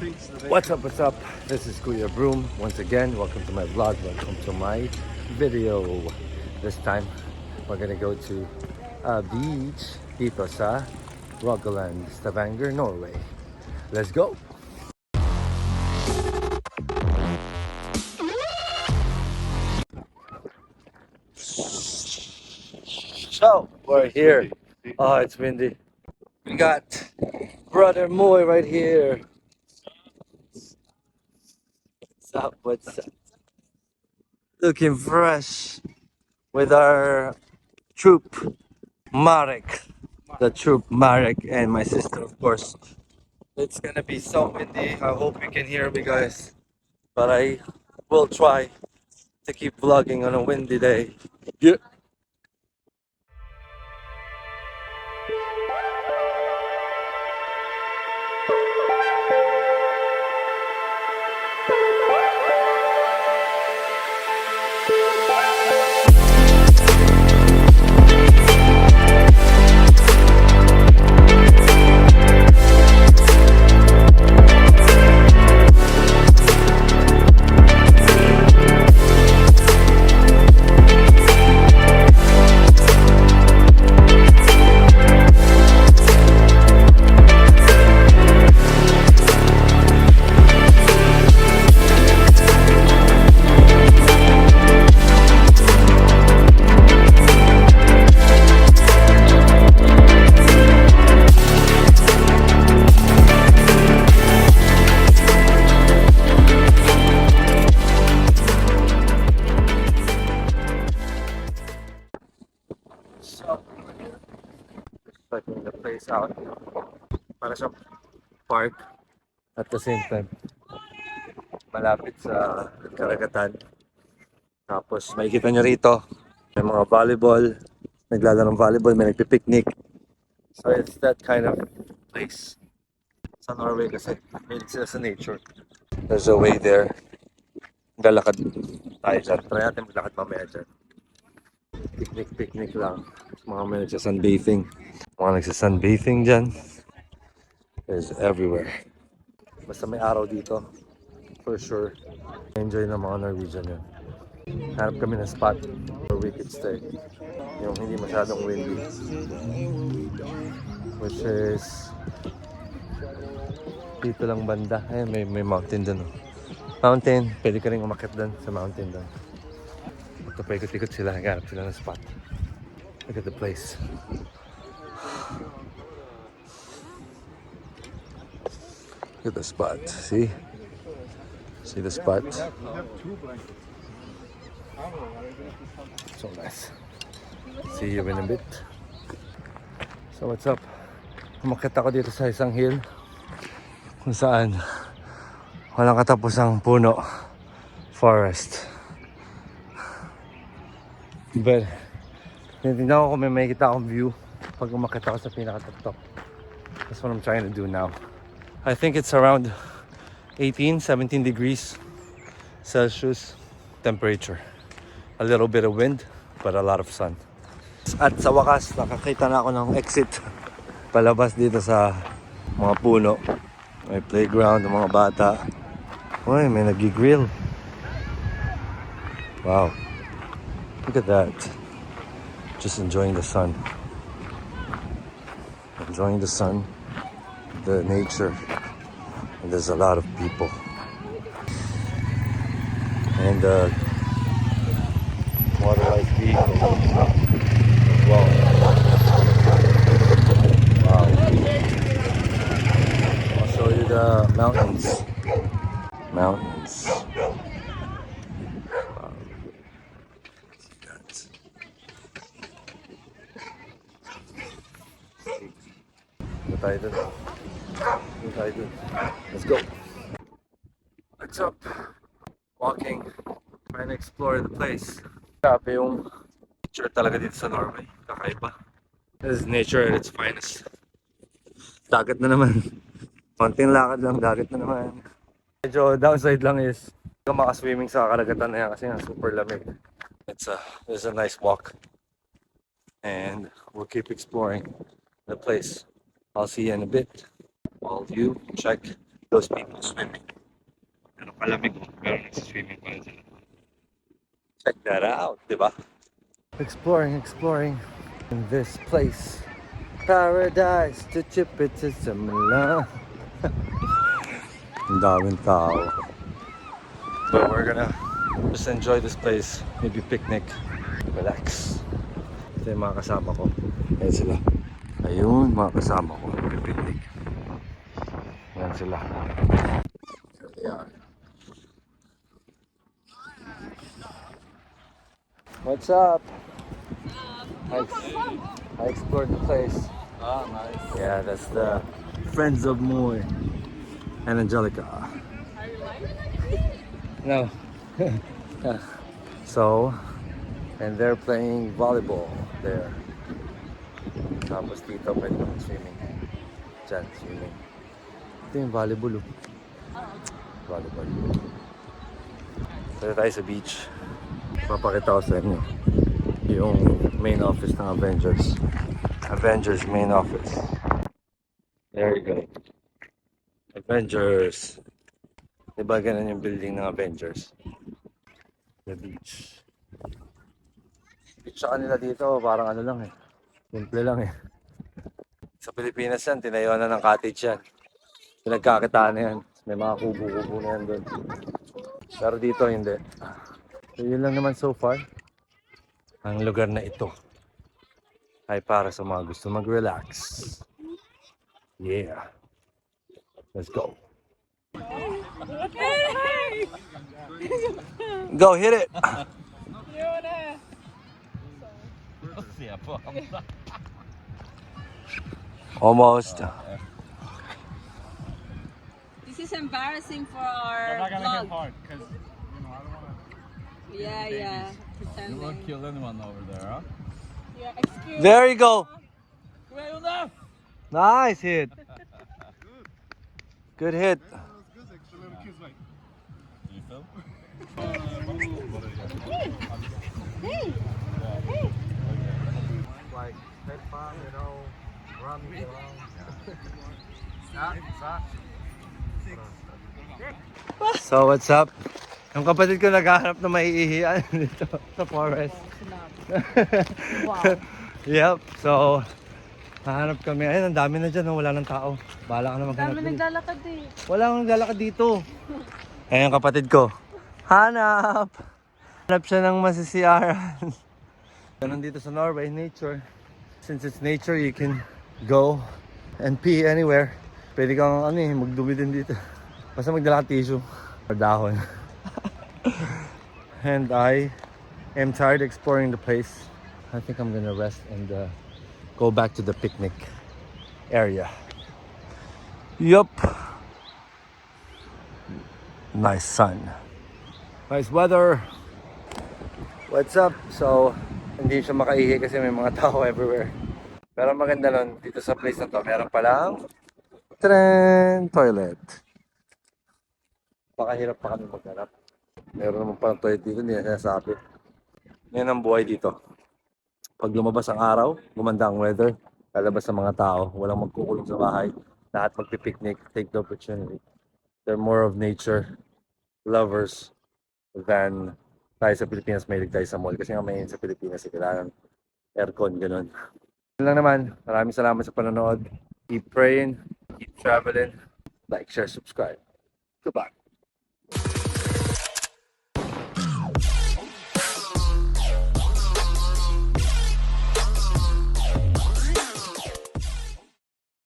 What's up, what's up? This is Kuya Broom. Once again, welcome to my vlog. Welcome to my video. This time, we're gonna go to a beach dito sa Rogaland, Stavanger, Norway. Let's go! So, we're here. Oh, it's windy. We got Brother Moy right here. What's up? What's up? Looking fresh with our troop, Marek. The troop, Marek, and my sister, of course. It's gonna be so windy. I hope you can hear me, guys. But I will try to keep vlogging on a windy day. Yeah. The place out. Para sa park at the same time. Malapit sa karagatan. Tapos makikita nyo rito, may mga volleyball, naglalaro ng volleyball, may nagpipiknik. So it's that kind of place sa Norway kasi mahilig sila sa nature. There's a way there. Galakad tayo dyan. Try natin maglakad mamaya dyan picnic-picnic lang. Mga may nagsa-sunbathing. Mga nagsa-sunbathing dyan. Is everywhere. Basta may araw dito. For sure. Enjoy ng mga Norwegian yun. Hanap kami ng spot where we could stay. Yung hindi masyadong windy. Which is dito lang banda. Ayun, may, may mountain dun. Oh. Mountain. Pwede ka rin umakit dun sa mountain dun. Ito pa ikot-ikot sila, naghanap sila ng spot. Look at the place. Look at the spot. See? See the spot? So nice. See you in a bit. So what's up? Umakit ako dito sa isang hill kung saan walang katapusang puno. Forest. But, tinitignan ko kung may makikita akong view pag umakit ako sa pinaka-top. That's what I'm trying to do now. I think it's around 18, 17 degrees Celsius temperature. A little bit of wind, but a lot of sun. At sa wakas, nakakita na ako ng exit palabas dito sa mga puno. May playground ng mga bata. Uy, may nag-grill. Wow. Look at that. Just enjoying the sun. Enjoying the sun, the nature. And there's a lot of people. And uh, motorized vehicles well. Wow. I'll show you the mountains. Mountains. Tayo dun. Dito tayo dun. Let's go. What's up? Walking. Trying to explore the place. Grabe yung nature talaga dito sa Norway. Kakaiba. This is nature at its finest. Dagat na naman. Konting lakad lang, dagat na naman. Medyo downside lang is hindi ka makaswimming sa karagatan na yan kasi nga super lamig. It's a, it's a nice walk. And we'll keep exploring the place. I'll see you in a bit while you check those people swimming. Pero palamig mo, pero nagsiswimming pa rin sila. Check that out, di ba? Exploring, exploring in this place. Paradise to chip it to Samala. Ang daming tao. So we're gonna just enjoy this place. Maybe picnic. Relax. Ito yung mga kasama ko. Ayan sila. Ayun, mga kasama ko. Sila. What's up? I, I explored the place. Ah, nice. Yeah, that's the Friends of Moy and Angelica. No. so, and they're playing volleyball there. Tapos dito pwede kang swimming. Diyan, swimming. Ito yung volleyball. oh. Volleyball. Pwede tayo sa beach. Papakita ko sa inyo yung main office ng Avengers. Avengers main office. There you go. Avengers. Diba ganun yung building ng Avengers? The beach. Beach sa kanila dito, parang ano lang eh. Simple lang eh. Sa Pilipinas yan, tinayuan na ng cottage yan. Pinagkakitaan na yan. May mga kubo-kubo na yan doon. Pero dito hindi. So yun lang naman so far. Ang lugar na ito ay para sa mga gusto mag-relax. Yeah. Let's go. Go, hit it. Almost. This is embarrassing for our vlog. hard because you know I don't want Yeah, yeah. to. You won't kill anyone over there, huh? Yeah, excuse There you go. Well enough. Nice hit. Good hit. You feel? Like, head palm, you know, running around. So, what's up? Yung kapatid ko naghahanap na maiihian dito sa forest. yep, so, hahanap kami. Ayun, ang dami na dyan, no? wala nang tao. Bahala ka na maghanap. Dami naglalakad eh. Wala akong naglalakad dito. Ayun kapatid ko. Hanap! Hanap siya ng masisiyaran. Ganun dito sa Norway, nature. Since it's nature, you can go and pee anywhere. Pwede kang ano eh, magdumi din dito. Basta magdala ka tissue or dahon. and I am tired exploring the place. I think I'm gonna rest and uh, go back to the picnic area. Yup. Nice sun. Nice weather. What's up? So, hindi siya makaihi kasi may mga tao everywhere. Pero maganda nun, dito sa place na to, meron palang tren toilet. Baka hirap pa kami maghanap. Meron naman palang toilet dito, hindi na sinasabi. Yan ang buhay dito. Pag lumabas ang araw, gumanda ang weather, lalabas ang mga tao, walang magkukulong sa bahay, lahat magpipiknik, take the opportunity. They're more of nature lovers than tayo sa Pilipinas may tayo sa mall. Kasi nga may sa Pilipinas, eh, kailangan aircon, ganun. Yun lang naman. Maraming salamat sa panonood. Keep praying, keep traveling, like, share, subscribe. Goodbye.